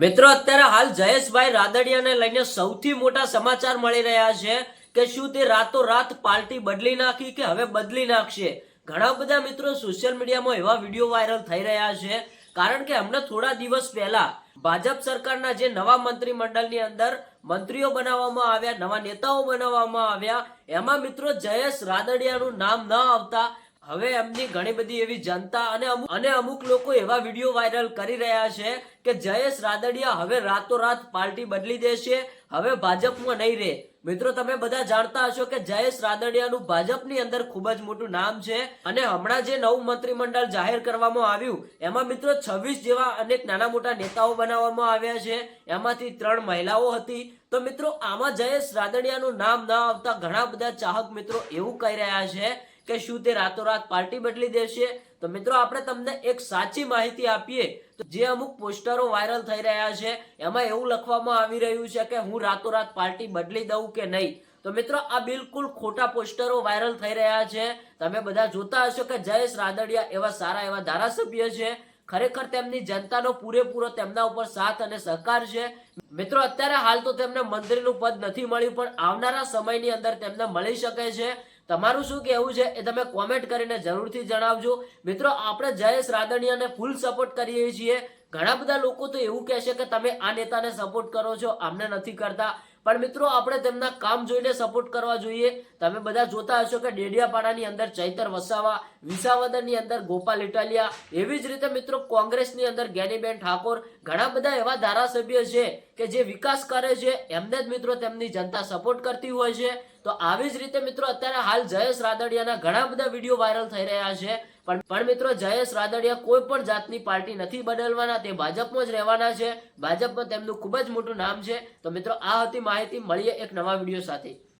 મિત્રો, અત્યારે હાલ જયેશભાઈ રાદડિયાને લઈને સૌથી મોટા સમાચાર મળી રહ્યા છે કે શું તે રાતોરાત પાર્ટી બદલી નાખી કે હવે બદલી નાખશે? ઘણા બધા મિત્રો સોશિયલ મીડિયામાં એવા વીડિયો વાયરલ થઈ રહ્યા છે. કારણ કે હમણાં થોડા દિવસ પહેલા ભાજપ સરકારના જે નવા મંત્રીમંડળની અંદર મંત્રીઓ બનાવવામાં આવ્યા, નવા નેતાઓ બનાવવામાં આવ્યા, એમાં મિત્રો જયેશ રાદડિયાનું નામ ન આવતા હવે એમની ઘણી બધી એવી જનતા અને અમુક અને અમુક લોકો એવા વીડિયો વાયરલ કરી રહ્યા છે કે જયેશ રાદડિયા હવે રાતોરાત પાર્ટી બદલી દેશે, હવે ભાજપમાં નહીં રહે. મિત્રો, તમે બધા જાણતા હશો કે જયેશ રાદડિયાનું ભાજપની અંદર ખૂબ જ મોટું નામ છે અને હમણાં જે નવું મંત્રીમંડળ જાહેર કરવામાં આવ્યું, એમાં મિત્રો છવ્વીસ જેવા અનેક નાના મોટા નેતાઓ બનાવવામાં આવ્યા છે. એમાંથી ત્રણ મહિલાઓ હતી. તો મિત્રો, આમાં જયેશ રાદડિયાનું નામ ન આવતા ઘણા બધા ચાહક મિત્રો એવું કહી રહ્યા છે કે શું તે રાતોરાત પાર્ટી બદલી દેશે? તો મિત્રો, આપણે તમને એક સાચી માહિતી આપીએ. તો જે અમુક પોસ્ટરો વાયરલ થઈ રહ્યા છે, એમાં એવું લખવામાં આવી રહ્યું છે કે હું રાતોરાત પાર્ટી બદલી દઉં કે નહીં? તો મિત્રો, આ બિલકુલ ખોટા પોસ્ટરો વાયરલ થઈ રહ્યા છે. તમે બધા જોતા હશો કે જયેશ રાદડિયા એવા સારા એવા ધારાસભ્ય છે. ખરેખર તેમની જનતાનો પૂરેપૂરો તેમના ઉપર સાથ અને સહકાર છે. મિત્રો, અત્યારે હાલ તો તેમને મંત્રીનું પદ નથી મળ્યું, પણ આવનારા સમયની અંદર તેમને મળી શકે છે. તમારું શું કહેવું છે એ તમે કોમેન્ટ કરીને જરૂરથી જણાવજો. મિત્રો, આપણે જયેશ રાદડિયાને ફૂલ સપોર્ટ કરીએ છીએ. ઘણા બધા લોકો તો એવું કહેશે કે તમે આ નેતાને સપોર્ટ કરો છો અમને નથી કરતા. પણ મિત્રો, આપણે તેમના કામ જોઈને સપોર્ટ કરવા જોઈએ. તમે બધા જોતા હશો કે ડેડિયાપાડાની અંદર ચૈતર વસાવા, વિસાવદરની અંદર ગોપાલ ઇટાલિયા, એવી જ રીતે મિત્રો કોંગ્રેસની અંદર જ્ઞાનીબેન ઠાકોર, ઘણા બધા એવા ધારાસભ્ય છે. કે જે વિકાસ કરે છે, એમને જ મિત્રો તેમની જનતા સપોર્ટ કરતી હોય છે. તો આવી જ રીતે મિત્રો અત્યારે હાલ જયેશ રાદડિયાના ઘણા બધા વીડિયો વાયરલ થઈ રહ્યા છે. પણ પણ મિત્રો જયેશ રાદડિયા કોઈ પણ જાતની પાર્ટી નથી બદલવાના, તે ભાજપમાં જ રહેવાના છે. ભાજપમાં તેમનું ખૂબ જ મોટું નામ છે. તો મિત્રો આ હતી માહિતી, મળીએ એક નવા વીડિયો સાથે.